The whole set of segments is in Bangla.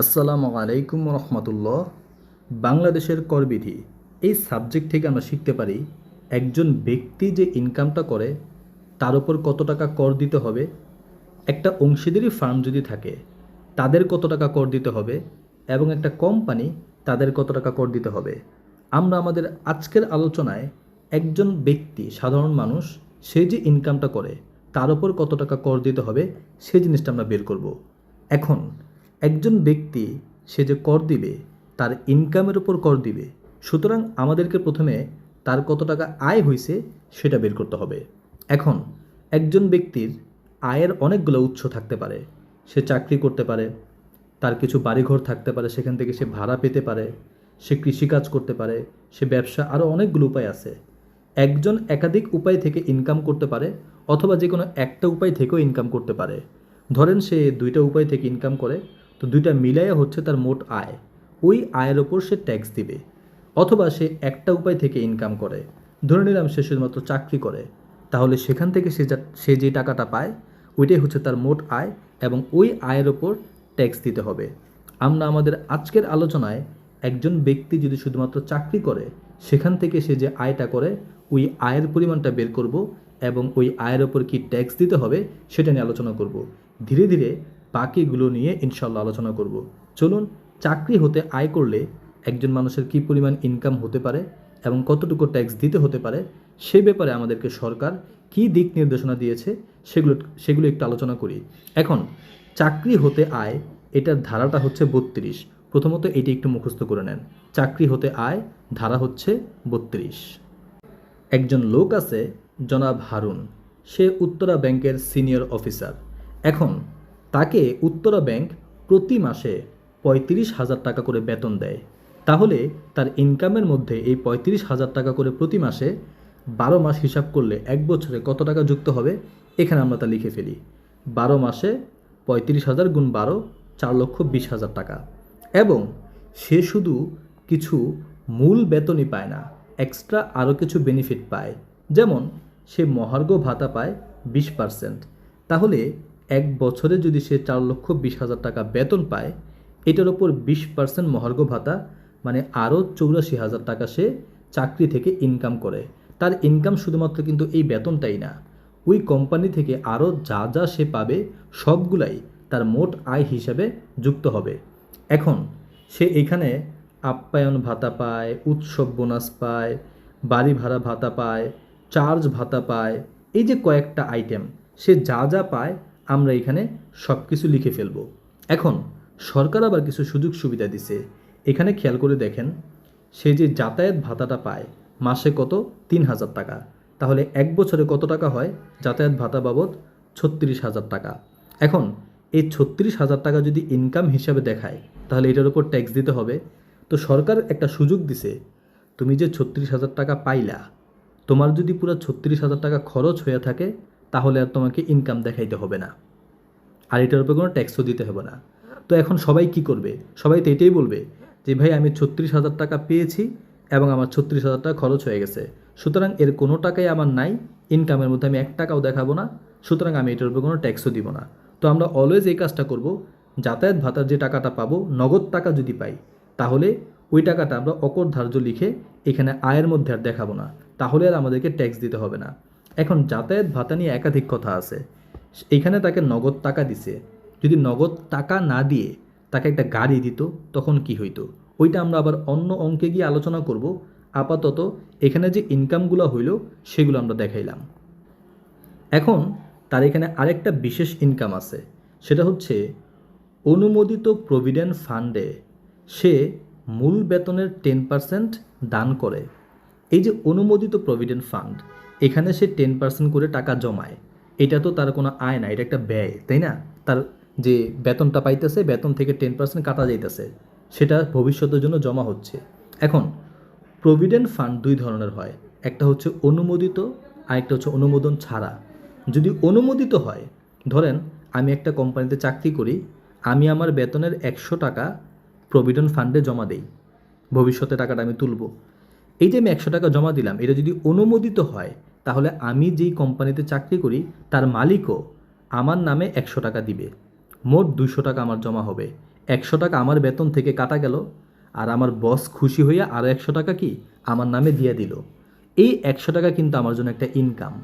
আসসালামু আলাইকুম রহমতুল্লাহ। বাংলাদেশের করবিধি। এই সাবজেক্ট থেকে আমরা শিখতে পারি, একজন ব্যক্তি যে ইনকামটা করে, তার উপর কত টাকা কর দিতে হবে, একটা অংশীদারি ফার্ম যদি থাকে, তাদের কত টাকা কর দিতে হবে, এবং একটা কোম্পানি তাদের কত টাকা কর দিতে হবে। আমরা আমাদের আজকের আলোচনায় একজন ব্যক্তি, সাধারণ মানুষ, সে যে ইনকামটা করে, তার উপর কত টাকা কর দিতে হবে সেই জিনিসটা আমরা বের করব। এখন একজন ব্যক্তি সে যে কর দিবে, তার ইনকামের উপর কর দিবে, সুতরাং আমাদেরকে প্রথমে তার কত টাকা আয় হয়েছে সেটা বের করতে হবে। এখন, একজন ব্যক্তির আয়ের অনেকগুলো উৎস থাকতে পারে। সে চাকরি করতে পারে, তার কিছু বাড়িঘর থাকতে পারে, সেখান থেকে সে ভাড়া পেতে পারে, সে কৃষিকাজ করতে পারে, সে ব্যবসা আরও অনেকগুলো উপায় আছে। একজন একাধিক উপায় থেকে ইনকাম করতে পারে, অথবা যে কোনো একটা উপায় থেকেও ইনকাম করতে পারে। ধরেন সে দুইটা উপায় থেকে ইনকাম করে তো দুইটা মিলাইয়া হচ্ছে তার মোট আয়। ওই আয়ের ওপর সে ট্যাক্স দিবে, অথবা সে একটা উপায় থেকে ইনকাম করে। ধরে নিলাম সে শুধুমাত্র চাকরি করে। তাহলে সেখান থেকে সে যা, সে যে টাকাটা পায়, ওইটাই হচ্ছে তার মোট আয় এবং ওই আয়ের ওপর ট্যাক্স দিতে হবে। আমরা আমাদের আজকের আলোচনায় একজন ব্যক্তি যদি শুধুমাত্র চাকরি করে, সেখান থেকে সে যে আয়টা করে, ওই আয়ের পরিমাণটা বের করব এবং ওই আয়ের ওপর কি ট্যাক্স দিতে হবে, সেটা নিয়ে আলোচনা করব। ধীরে ধীরে বাকিগুলো নিয়ে ইনশাল্লাহ আলোচনা করব। চলুন, চাকরি হতে আয় করলে একজন মানুষের কী পরিমাণ ইনকাম হতে পারে এবং কতটুকু ট্যাক্স দিতে হতে পারে, সে ব্যাপারে আমাদেরকে সরকার কী দিক নির্দেশনা দিয়েছে সেগুলো সেগুলো একটু আলোচনা করি। এখন, চাকরি হতে আয়, এটার ধারাটা হচ্ছে বত্রিশ। প্রথমত এটি একটু মুখস্থ করে নেন। চাকরি হতে আয়, ধারা হচ্ছে বত্রিশ। একজন লোক আছে জনাব হারুন। সে উত্তরা ব্যাংকের সিনিয়র অফিসার এখন তাকে উত্তরা ব্যাংক প্রতি মাসে পঁয়ত্রিশ হাজার টাকা করে বেতন দেয়। তাহলে তার ইনকামের মধ্যে এই পঁয়ত্রিশ হাজার টাকা করে প্রতি মাসে বারো মাস হিসাব করলে এক বছরে কত টাকা যুক্ত হবে, এখানে আমরা তা লিখে ফেলি। বারো মাসে পঁয়ত্রিশ হাজার গুণ বারো, চার লক্ষ বিশ হাজার টাকা। এবং সে শুধু কিছু মূল বেতনই পায় না এক্সট্রা আরও কিছু বেনিফিট পায়। যেমন সে মহার্ঘ ভাতা পায় বিশ পার্সেন্ট তাহলে এক বছরে যদি সে চার লক্ষ বিশ হাজার টাকা বেতন পায়, এটার ওপর বিশ পার্সেন্ট মহার্ঘ ভাতা মানে আরও চৌরাশি হাজার টাকা সে চাকরি থেকে ইনকাম করে। তার ইনকাম শুধুমাত্র কিন্তু এই বেতনটাই না, ওই কোম্পানি থেকে আরও যা যা সে পাবে, সবগুলাই তার মোট আয় হিসাবে যুক্ত হবে। এখন সে এখানে আপ্যায়ন ভাতা পায়, উৎসব বোনাস পায়, বাড়ি ভাড়া ভাতা পায় চার্জ ভাতা পায়, এই যে কয়েকটা আইটেম সে যা যা পায় আমরা এখানে সব কিছু লিখে ফেলব। এখন, সরকার আবার কিছু সুযোগ সুবিধা দিছে। এখানে খেয়াল করে দেখেন, সে যে যাতায়াত ভাতাটা পায়, মাসে কত? তিন হাজার টাকা। তাহলে এক বছরে কত টাকা হয়? যাতায়াত ভাতা বাবদ ছত্রিশ হাজার টাকা। এখন, এই ছত্রিশ হাজার টাকা যদি ইনকাম হিসাবে দেখায়, তাহলে এটার উপর ট্যাক্স দিতে হবে। তো সরকার একটা সুযোগ দিছে, তুমি যে ছত্রিশ হাজার টাকা পাইলা, তোমার যদি পুরো ছত্রিশ হাজার টাকা খরচ হয়ে থাকে তাহলে আর তোমাকে ইনকাম দেখাইতে হবে না। আর এটার উপর কোনো ট্যাক্সও দিতে হবে না। তো এখন সবাই কি করবে? সবাই তো এটাই বলবে যে, ভাই, আমি ছত্রিশ হাজার টাকা পেয়েছি এবং আমার ছত্রিশ হাজার টাকা খরচ হয়ে গেছে। সুতরাং এর কোনো টাকাই আমার নাই ইনকামের মধ্যে আমি এক টাকাও দেখাবো না, সুতরাং আমি এটার উপর কোনো ট্যাক্সও দিব না। তো আমরা অলওয়েজ এই কাজটা করব। যাতায়াত ভাতার যে টাকাটা পাবো, নগদ টাকা যদি পাই, তাহলে ওই টাকাটা আমরা অকর ধার্য লিখে এখানে আয়ের মধ্যে আর দেখাবো না। তাহলে আর আমাদেরকে ট্যাক্স দিতে হবে না। এখন যাতায়াত ভাতা নিয়ে একাধিক কথা আছে। এখানে তাকে নগদ টাকা দিছে। যদি নগদ টাকা না দিয়ে তাকে একটা গাড়ি দিত, তখন কি হইতো? ওইটা আমরা আবার অন্য অঙ্কে গিয়ে আলোচনা করব। আপাতত এখানে যে ইনকামগুলো হইল, সেগুলো আমরা দেখাইলাম। এখন তার এখানে আরেকটা বিশেষ ইনকাম আছে। সেটা হচ্ছে অনুমোদিত প্রভিডেন্ট ফান্ডে সে মূল বেতনের টেন পার্সেন্ট দান করে। এই যে অনুমোদিত প্রভিডেন্ট ফান্ড এখানে সে টেন পার্সেন্ট করে টাকা জমায়। এটা তো তার কোনো আয় না, এটা একটা ব্যয়, তাই না? তার যে বেতনটা পাইতেছে, বেতন থেকে টেন পার্সেন্ট কাটা যাইতেছে, সেটা ভবিষ্যতের জন্য জমা হচ্ছে। এখন প্রভিডেন্ট ফান্ড দুই ধরনের হয়, একটা হচ্ছে অনুমোদিত, আরেকটা হচ্ছে অনুমোদন ছাড়া। যদি অনুমোদিত হয়, ধরেন আমি একটা কোম্পানিতে চাকরি করি, আমি আমার বেতনের একশো টাকা প্রভিডেন্ট ফান্ডে জমা দেই, ভবিষ্যতে টাকাটা আমি তুলব। এই যে আমি একশো টাকা জমা দিলাম, এটা যদি অনুমোদিত হয় তাহলে আমি যেই কোম্পানিতে চাকরি করি, তার মালিকও আমার নামে একশো টাকা দিবে। মোট দুশো টাকা আমার জমা হবে। একশো টাকা আমার বেতন থেকে কাটা গেল, আর আমার বস খুশি হইয়া আরও একশো টাকা কি আমার নামে দিয়ে দিল। এই একশো টাকা কিন্তু আমার জন্য একটা ইনকাম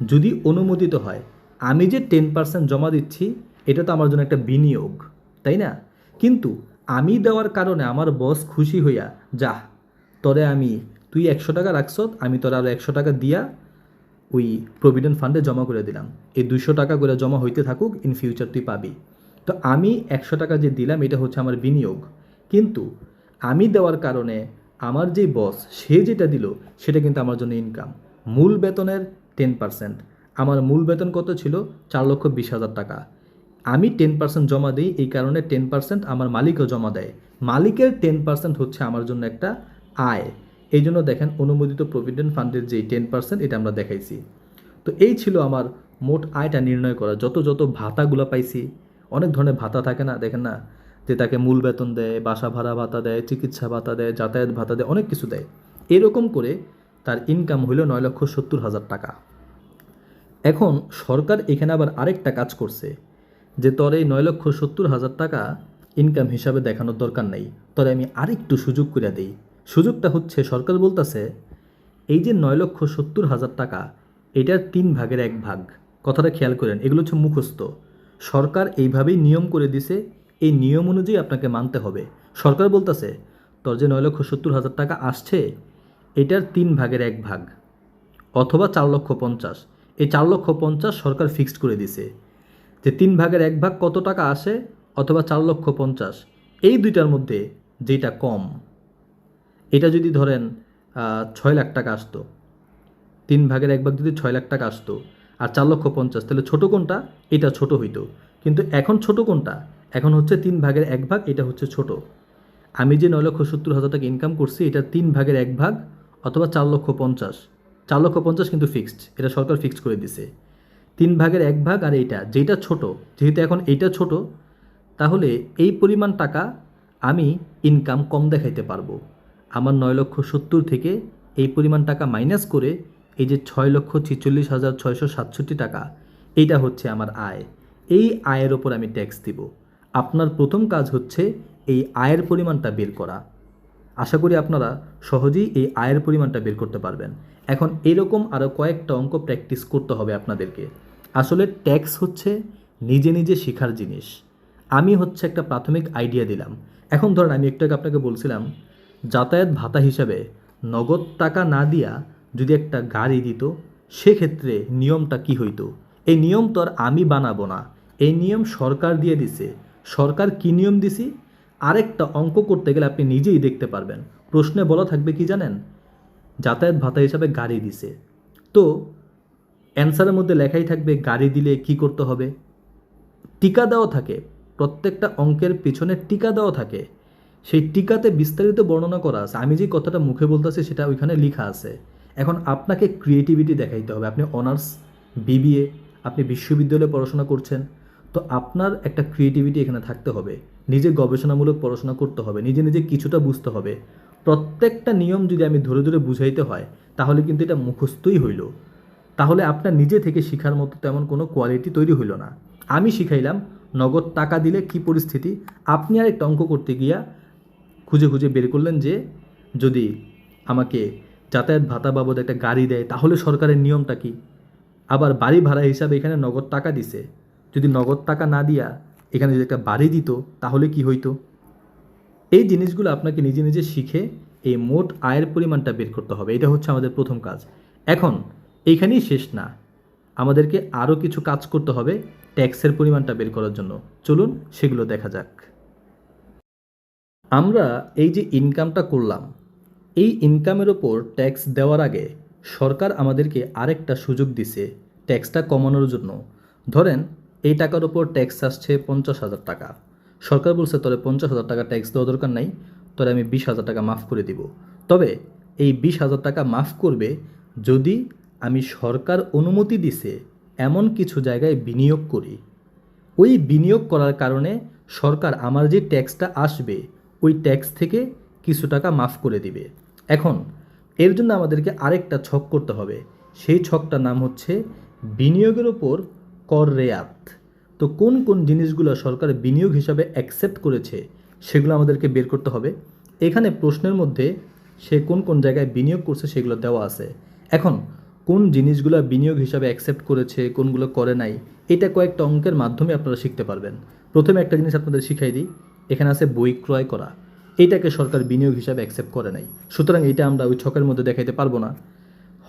যদি অনুমোদিত হয়, আমি যে টেন পার্সেন্ট জমা দিচ্ছি, এটা তো আমার জন্য একটা বিনিয়োগ, তাই না? কিন্তু আমি দেওয়ার কারণে আমার বস খুশি হইয়া যা তরে আমি, তুই একশো টাকা রাখছ, আমি তোর আরও একশো টাকা দিয়া ওই প্রভিডেন্ট ফান্ডে জমা করে দিলাম। এই দুশো টাকা করে জমা হইতে থাকুক ইন ফিউচার তুই পাবি। তো আমি একশো টাকা যে দিলাম, এটা হচ্ছে আমার বিনিয়োগ। কিন্তু আমি দেওয়ার কারণে আমার যেই বস সে যেটা দিল, সেটা কিন্তু আমার জন্য ইনকাম মূল বেতনের টেন পার্সেন্ট আমার মূল বেতন কত ছিল? চার লক্ষ বিশ হাজার টাকা। আমি টেন পার্সেন্ট জমা দিই, এই কারণে টেন পার্সেন্ট আমার মালিকও জমা দেয়। মালিকের টেন পার্সেন্ট হচ্ছে আমার জন্য একটা আয়। এই জন্য দেখেন অনুমোদিত প্রভিডেন্ট ফান্ডের যে টেন পার্সেন্ট এটা আমরা দেখাইছি। তো এই ছিল আমার মোট আয়টা নির্ণয় করা। যত যত ভাতাগুলো পাইছি, অনেক ধরনের ভাতা থাকে না, দেখেন না? যে তাকে মূল বেতন দেয়, বাসা ভাড়া ভাতা দেয়, চিকিৎসা ভাতা দেয়, যাতায়াত ভাতা দেয়, অনেক কিছু দেয়। এরকম করে তার ইনকাম হইল নয় লক্ষ সত্তর হাজার টাকা। এখন সরকার এখানে আবার আরেকটা কাজ করছে, যে তোর এই নয় লক্ষ সত্তর হাজার টাকা ইনকাম হিসাবে দেখানোর দরকার নেই। তবে আমি আরেকটু সুযোগ করে দিই। সুযোগটা হচ্ছে, সরকার বলতেছে, এই যে নয় লক্ষ সত্তর হাজার টাকা, এটার তিন ভাগের এক ভাগ। কথাটা খেয়াল করেন, এগুলো হচ্ছে মুখস্থ। সরকার এইভাবেই নিয়ম করে দিছে, এই নিয়ম অনুযায়ী আপনাকে মানতে হবে। সরকার বলতেছে, তোর যে নয় লক্ষ সত্তর হাজার টাকা আসছে, এটার তিন ভাগের এক ভাগ, অথবা চার লক্ষ পঞ্চাশ। এই চার লক্ষ পঞ্চাশ সরকার ফিক্সড করে দিছে। যে তিন ভাগের এক ভাগ কত টাকা আসে, অথবা চার লক্ষ পঞ্চাশ। এই দুইটার মধ্যে যেটা কম এটা যদি ধরেন ছয় লাখ টাকা আসতো, তিন ভাগের এক ভাগ যদি ছয় লাখ টাকা আসতো, আর চার লক্ষ পঞ্চাশ, তাহলে ছোটো কোনটা এটা ছোট হইতো। কিন্তু এখন ছোট কোনটা এখন হচ্ছে তিন ভাগের এক ভাগ, এটা হচ্ছে ছোট। আমি যে নয় লক্ষ সত্তর হাজার টাকা ইনকাম করছি, এটা তিন ভাগের এক ভাগ অথবা চার লক্ষ পঞ্চাশ। চার লক্ষ পঞ্চাশ কিন্তু ফিক্সড এটা সরকার ফিক্সড করে দিছে। তিন ভাগের এক ভাগ আর এইটা, যেটা ছোট, যেহেতু এখন এইটা ছোট, তাহলে এই পরিমাণ টাকা আমি ইনকাম কম দেখাইতে পারব। আমার নয় লক্ষ সত্তর থেকে এই পরিমাণ টাকা মাইনাস করে এই যে ছয় লক্ষ ছিচল্লিশ হাজার ছয়শো সাতষট্টি টাকা, এইটা হচ্ছে আমার আয়। এই আয়ের ওপর আমি ট্যাক্স দিব। আপনার প্রথম কাজ হচ্ছে এই আয়ের পরিমাণটা বের করা। আশা করি আপনারা সহজেই এই আয়ের পরিমাণটা বের করতে পারবেন। এখন এরকম আরও কয়েকটা অঙ্ক প্র্যাকটিস করতে হবে আপনাদেরকে। আসলে ট্যাক্স হচ্ছে নিজে নিজে শেখার জিনিস। আমি হচ্ছে একটা প্রাথমিক আইডিয়া দিলাম। এখন ধরেন আমি একটু আগে আপনাকে বলছিলাম যাতায়াত ভাতা হিসাবে নগদ টাকা না দিয়া যদি একটা গাড়ি দিত, সেক্ষেত্রে নিয়মটা কি হইতো? এই নিয়ম তো আর আমি বানাবো না। এই নিয়ম সরকার দিয়ে দিছে। সরকার কি নিয়ম দিছি? আরেকটা অঙ্ক করতে গেলে আপনি নিজেই দেখতে পারবেন। প্রশ্নে বলা থাকবে কি জানেন? যাতায়াত ভাতা হিসাবে গাড়ি দিছে। তো অ্যান্সারের মধ্যে লেখাই থাকবে গাড়ি দিলে কি করতে হবে? টিকা দেওয়া থাকে। প্রত্যেকটা অঙ্কের পিছনে টিকা দেওয়া থাকে। সেই টিকাতে বিস্তারিত বর্ণনা করা আছে। আমি যে কথাটা মুখে বলতেছি, সেটা ওইখানে লেখা আছে। এখন আপনাকে ক্রিয়েটিভিটি দেখাইতে হবে। আপনি অনার্স বিবিএ আপনি বিশ্ববিদ্যালয়ে পড়াশোনা করছেন, তো আপনার একটা ক্রিয়েটিভিটি এখানে থাকতে হবে। নিজে গবেষণামূলক পড়াশোনা করতে হবে। নিজে নিজে কিছুটা বুঝতে হবে। প্রত্যেকটা নিয়ম যদি আমি ধরে ধরে বুঝাইতে হয়, তাহলে কিন্তু এটা মুখস্থই হইল। তাহলে আপনার নিজে থেকে শেখার মতো তেমন কোনো কোয়ালিটি তৈরি হইল না। আমি শিখাইলাম, নগদ টাকা দিলে কি পরিস্থিতি? আপনি আর একটা অঙ্ক করতে গিয়া খুঁজে খুঁজে বের করলেন যে যদি আমাকে যাতায়াত ভাতা বাবদ একটা গাড়ি দেয়, তাহলে সরকারের নিয়মটা কি? আবার বাড়ি ভাড়া হিসাবে এখানে নগদ টাকা দিছে। যদি নগদ টাকা না দিয়া এখানে যদি একটা বাড়ি দিত, তাহলে কি হইতো? এই জিনিসগুলো আপনাকে নিজে নিজে শিখে এই মোট আয়ের পরিমাণটা বের করতে হবে। এটা হচ্ছে আমাদের প্রথম কাজ। এখন, এইখানেই শেষ না। আমাদেরকে আরও কিছু কাজ করতে হবে ট্যাক্সের পরিমাণটা বের করার জন্য। চলুন, সেগুলো দেখা যাক। আমরা এই যে ইনকামটা করলাম, এই ইনকামের ওপর ট্যাক্স দেওয়ার আগে সরকার আমাদেরকে আরেকটা সুযোগ দিছে ট্যাক্সটা কমানোর জন্য। ধরেন, এই টাকার ওপর ট্যাক্স আসছে পঞ্চাশ হাজার টাকা। সরকার বলছে, তোরে পঞ্চাশ হাজার টাকা ট্যাক্স দেওয়া দরকার নাই, তোরে আমি বিশ হাজার টাকা মাফ করে দিব। তবে এই বিশ হাজার টাকা মাফ করবে যদি আমি সরকার অনুমতি দিছে এমন কিছু জায়গায় বিনিয়োগ করি। ওই বিনিয়োগ করার কারণে সরকার আমার যে ট্যাক্সটা আসবে ওই ট্যাক্স থেকে কিছু টাকা মাফ করে দিবে। এখন, এর জন্য আমাদেরকে আরেকটা ছক করতে হবে। সেই ছকটার নাম হচ্ছে বিনিয়োগের ওপর কর রেয়াত। তো কোন কোন জিনিসগুলো সরকার বিনিয়োগ হিসাবে অ্যাকসেপ্ট করেছে, সেগুলো আমাদেরকে বের করতে হবে। এখানে প্রশ্নের মধ্যে সে কোন কোন জায়গায় বিনিয়োগ করছে সেগুলো দেওয়া আছে। এখন, কোন জিনিসগুলো বিনিয়োগ হিসাবে অ্যাকসেপ্ট করেছে, কোনগুলো করে নাই, এটা কয়েকটা অঙ্কের মাধ্যমে আপনারা শিখতে পারবেন। প্রথমে একটা জিনিস আপনাদের শিখাই দিই। এখানে আছে বই ক্রয় করা। এইটাকে সরকার বিনিয়োগ হিসাবে অ্যাকসেপ্ট করে নাই। সুতরাং এইটা আমরা ওই ছকের মধ্যে দেখাইতে পারব না।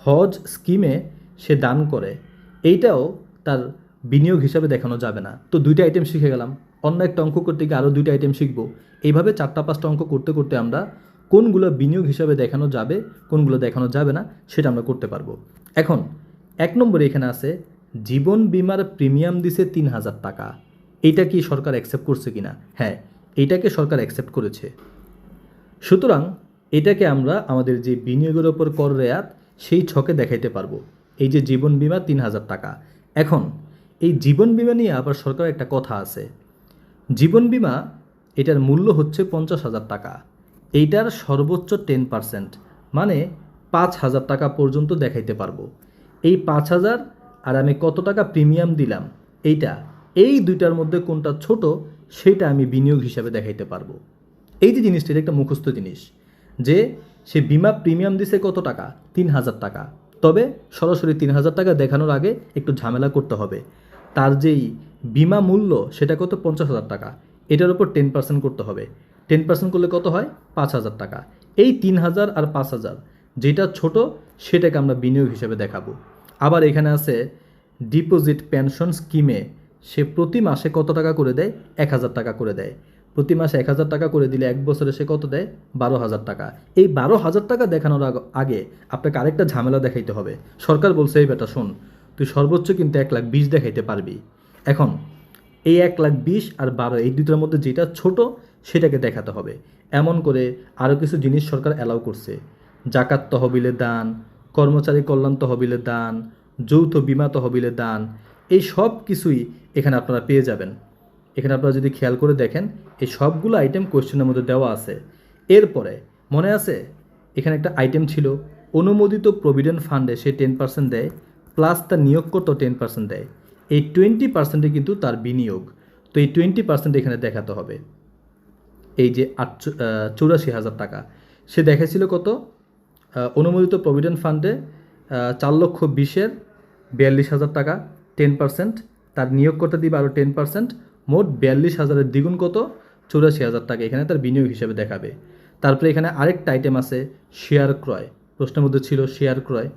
হজ স্কিমে সে দান করে। এইটাও তার বিনিয়োগ হিসাবে দেখানো যাবে না। তো দুইটা আইটেম শিখে গেলাম। অন্য একটা অঙ্ক করতে গিয়ে আরও দুইটা আইটেম শিখব। এইভাবে চারটা পাঁচটা অঙ্ক করতে করতে আমরা কোনগুলো বিনিয়োগ হিসাবে দেখানো যাবে, কোনগুলো দেখানো যাবে না, সেটা আমরা করতে পারব। এখন, এক নম্বরে এখানে আছে, জীবন বিমার প্রিমিয়াম দিছে তিন হাজার টাকা। এইটা কি সরকার অ্যাকসেপ্ট করছে কিনা? হ্যাঁ এইটাকে সরকার অ্যাকসেপ্ট করেছে। সুতরাং এটাকে আমরা আমাদের যে বিনিয়োগের ওপর কর রেয়াত, সেই ছকে দেখাইতে পারব। এই যে জীবন বিমা তিন হাজার টাকা। এখন, এই জীবন বিমা নিয়ে আবার সরকার একটা কথা আছে। জীবন বিমা, এটার মূল্য হচ্ছে পঞ্চাশ হাজার টাকা। এইটার সর্বোচ্চ টেন পার্সেন্ট মানে পাঁচ হাজার টাকা পর্যন্ত দেখাইতে পারব। এই পাঁচ হাজার, আর আমি কত টাকা প্রিমিয়াম দিলাম? এইটা। এই দুইটার মধ্যে কোনটা ছোট সেটা আমি বিনিয়োগ হিসাবে দেখাইতে পারব। এই যে জিনিসটা একটা মুখস্থ জিনিস যে সে বিমা প্রিমিয়াম দিছে কত টাকা? তিন হাজার টাকা। তবে সরাসরি তিন হাজার টাকা দেখানোর আগে একটু ঝামেলা করতে হবে। তার যেই বিমা মূল্য, সেটা কত? পঞ্চাশ হাজার টাকা। এটার উপর টেন পার্সেন্ট করতে হবে। টেন পার্সেন্ট করলে কত হয়? পাঁচ হাজার টাকা। এই তিন হাজার আর পাঁচ হাজার, যেটা ছোট, সেটাকে আমরা বিনিয়োগ হিসেবে দেখাবো। আবার এখানে আছে ডিপোজিট পেনশন স্কিমে সে প্রতি মাসে কত টাকা করে দেয়? এক হাজার টাকা করে দেয়। প্রতি মাসে এক হাজার টাকা করে দিলে এক বছরে সে কত দেয়? বারো হাজার টাকা। এই বারো হাজার টাকা দেখানোর আগ- আপনাকে আরেকটা ঝামেলা দেখাইতে হবে। সরকার বলছে, এই বেটা, শোন, তুই সর্বোচ্চ কিন্তু এক লাখ বিশ দেখাইতে পারবি। এখন এই এক লাখ বিশ আর বারো, এই দুটোর মধ্যে যেটা ছোট সেটাকে দেখাতে হবে। এমন করে আরও কিছু জিনিস সরকার অ্যালাউ করছে। জাকাত তহবিলে দান, কর্মচারী কল্যাণ তহবিলে দান, যৌথ বিমা তহবিলে দান, এই সব কিছুই এখানে আপনারা পেয়ে যাবেন। এখানে আপনারা যদি খেয়াল করে দেখেন, এই সবগুলো আইটেম কোয়েশ্চেনের মধ্যে দেওয়া আছে। এরপরে মনে আছে, এখানে একটা আইটেম ছিল, অনুমোদিত প্রভিডেন্ট ফান্ডে সে টেন পার্সেন্ট দেয় প্লাস তার নিয়োগকর্তা টেন পার্সেন্ট দেয়। এই টোয়েন্টি পার্সেন্টে কিন্তু তার বিনিয়োগ। তো এই টোয়েন্টি পার্সেন্ট এখানে দেখাতে হবে। এই যে আটচো চৌরাশি হাজার টাকা। সে দেখেছিল কত? অনুমোদিত প্রভিডেন্ট ফান্ডে চার লক্ষ বিশের বিয়াল্লিশ হাজার টাকা টেন পার্সেন্ট তার নিয়োগকর্তা দিবে আরও টেন পার্সেন্ট মোট বিয়াল্লিশ হাজারের দ্বিগুণ কত? চৌরাশি হাজার টাকা। এখানে তার বিনিয়োগ হিসেবে দেখাবে। তারপরে এখানে আরেকটা আইটেম আছে শেয়ার ক্রয়। প্রশ্নের মধ্যে ছিল শেয়ার ক্রয়।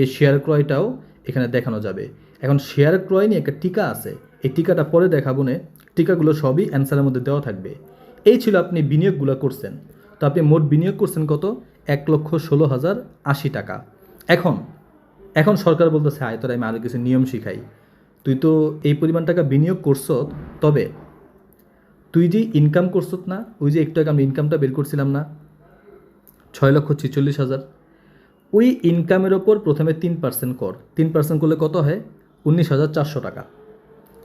এই শেয়ার ক্রয়টাও এখানে দেখানো যাবে। এখন শেয়ার ক্রয় নিয়ে একটা টিকা আছে। এই টিকাটা পরে দেখাবো নে। টিকাগুলো সবই অ্যান্সারের মধ্যে দেওয়া থাকবে। এই ছিল আপনি বিনিয়োগগুলো করছেন। তো আপনি মোট বিনিয়োগ করছেন কত? এক লক্ষ ষোলো হাজার আশি টাকা। এখন এখন সরকার বলতেছে, আয়, তোরা আমি আরও কিছু নিয়ম শিখাই। তুই তো এই পরিমাণ টাকা বিনিয়োগ করছ তবে তুই যে ইনকাম করছত না, ওই যে একটু আগে আমি ইনকামটা বের করছিলাম না, ছয় লক্ষ ছেচল্লিশ হাজার, ওই ইনকামের ওপর প্রথমে তিন পার্সেন্ট কর। তিন পার্সেন্ট করলে কত হয়? উনিশ হাজার চারশো টাকা।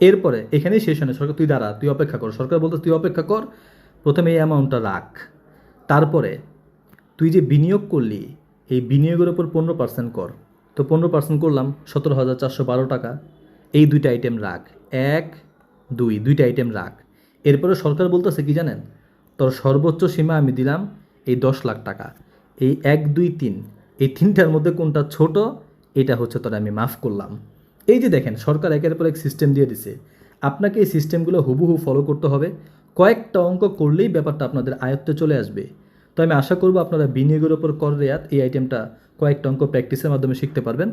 এরপরে এখানেই শেষ হয় সরকার তুই দাঁড়া, তুই অপেক্ষা কর। সরকার বলতে, তুই অপেক্ষা কর, প্রথমে এই অ্যামাউন্টটা রাখ। তারপরে তুই যে বিনিয়োগ করলি, এই বিনিয়োগের ওপর পনেরো পার্সেন্ট কর। তো পনেরো পার্সেন্ট করলাম, সতেরো হাজার চারশো বারো টাকা। এই দুইটা আইটেম রাখ। এক, দুই, দুইটা আইটেম রাখ। এরপরে সরকার বলতেছে কি জানেন? তোর সর্বোচ্চ সীমা আমি দিলাম এই দশ লাখ টাকা। এই এক, দুই, তিন, এই তিনটার মধ্যে কোনটা ছোট, এটা হচ্ছে তোর আমি মাফ করলাম। এই যে দেখেন, সরকার একের পর এক সিস্টেম দিয়ে দিছে। আপনাকে এই সিস্টেমগুলো হুবহু ফলো করতে হবে। কয়েকটা অঙ্ক করলেই ব্যাপারটা আপনাদের আয়ত্তে চলে আসবে। তো আমি আশা করব আপনারা বিনিয়োগের ওপর কর রেয়াত এই আইটেমটা কয়েকটা অঙ্ক প্র্যাকটিসের মাধ্যমে শিখতে পারবেন।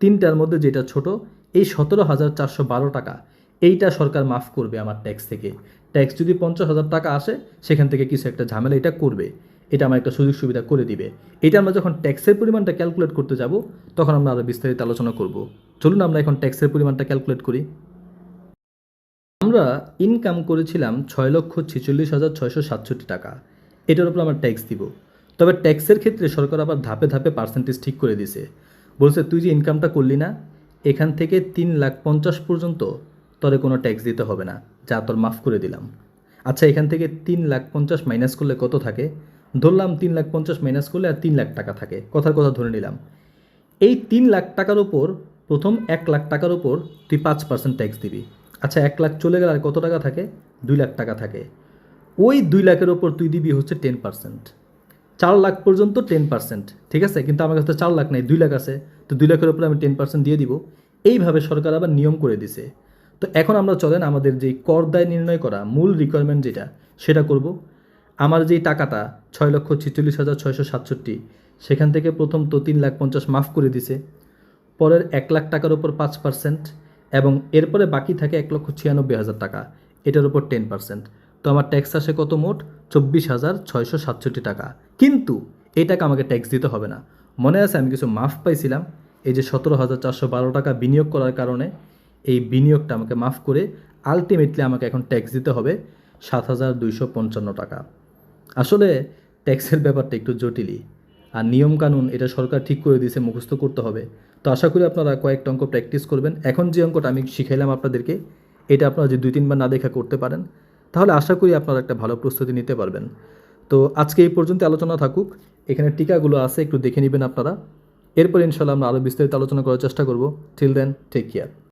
তিনটার মধ্যে যেটা ছোট, এই সতেরো হাজার চারশো বারো টাকা। এইটা সরকার মাফ করবে আমার ট্যাক্স থেকে। ট্যাক্স যদি পঞ্চাশ হাজার টাকা আসে, সেখান থেকে কিছু একটা ঝামেলা এটা করবে। এটা আমার একটা সুযোগ সুবিধা করে দিবে। এটা আমরা যখন ট্যাক্সের পরিমাণটা ক্যালকুলেট করতে যাব, তখন আমরা আরও বিস্তারিত আলোচনা করব। চলুন আমরা এখন ট্যাক্সের পরিমাণটা ক্যালকুলেট করি। আমরা ইনকাম করেছিলাম ছয় লক্ষ ছেচল্লিশ হাজার ছয়শো সাতষট্টি টাকা। এটার উপর আমরা ট্যাক্স দিব। তবে ট্যাক্সের ক্ষেত্রে সরকার আবার ধাপে ধাপে পার্সেন্টেজ ঠিক করে দিছে বলছে, তুই যে ইনকামটা করলি না, এখান থেকে তিন লাখ পঞ্চাশ পর্যন্ত তোরে কোনো ট্যাক্স দিতে হবে না। যা তোর মাফ করে দিলাম। আচ্ছা এখান থেকে তিন লাখ পঞ্চাশ মাইনাস করলে কত থাকে? ধরলাম তিন লাখ পঞ্চাশ মাইনাস করলে আর তিন লাখ টাকা থাকে। কথার কথা ধরে নিলাম। এই তিন লাখ টাকার ওপর প্রথম এক লাখ টাকার ওপর তুই পাঁচ পার্সেন্ট ট্যাক্স দিবি। আচ্ছা এক লাখ চলে গেলে আর কত টাকা থাকে? দুই লাখ টাকা থাকে। ওই দুই লাখের ওপর তুই দিবি হচ্ছে টেন পার্সেন্ট চার লাখ পর্যন্ত টেন পার্সেন্ট ঠিক আছে? কিন্তু আমার কাছে চার লাখ নাই, দুই লাখ আছে। তো দুই লাখের উপরে আমি টেন পার্সেন্ট দিয়ে দিব। এইভাবে সরকার আবার নিয়ম করে দিছে। তো এখন আমরা চলেন আমাদের যেই কর দায় নির্ণয় করা, মূল রিকোয়ারমেন্ট যেটা, সেটা করব। আমার যেই টাকাটা, ছয় লক্ষ ছিচল্লিশ হাজার ছয়শো সাতষট্টি, সেখান থেকে প্রথম তো তিন লাখ পঞ্চাশ মাফ করে দিছে। পরের এক লাখ টাকার উপর পাঁচ পার্সেন্ট এবং এরপরে বাকি থাকে এক লক্ষ ছিয়ানব্বই হাজার টাকা। এটার উপর টেন পার্সেন্ট তো আমার ট্যাক্স আসে কত মোট? চব্বিশ হাজার ছয়শো সাতষট্টি টাকা। কিন্তু এই টাকা আমাকে ট্যাক্স দিতে হবে না। মনে আছে আমি কিছু মাফ পাইছিলাম? এই যে সতেরো হাজার চারশো বারো টাকা বিনিয়োগ করার কারণে এই বিনিয়োগটা আমাকে মাফ করে আলটিমেটলি আমাকে এখন ট্যাক্স দিতে হবে সাত হাজার দুইশো পঞ্চান্ন টাকা। আসলে ট্যাক্সের ব্যাপারটা একটু জটিলই। আর নিয়মকানুন এটা সরকার ঠিক করে দিয়েছে, মুখস্থ করতে হবে। তো আশা করি আপনারা কয়েকটা অঙ্ক প্র্যাকটিস করবেন। এখন যে অঙ্কটা আমি শিখাইলাম আপনাদেরকে, এটা আপনারা যদি দুই তিনবার না দেখা করতে পারেন, তাহলে আশা করি আপনারা একটা ভালো প্রস্তুতি নিতে পারবেন। তো আজকে এই পর্যন্ত আলোচনা থাকুক। এখানে টিকাগুলো আছে, একটু দেখে নেবেন আপনারা। এরপর ইনশাল্লাহ আমরা আরও বিস্তারিত আলোচনা করার চেষ্টা করব। Till then take care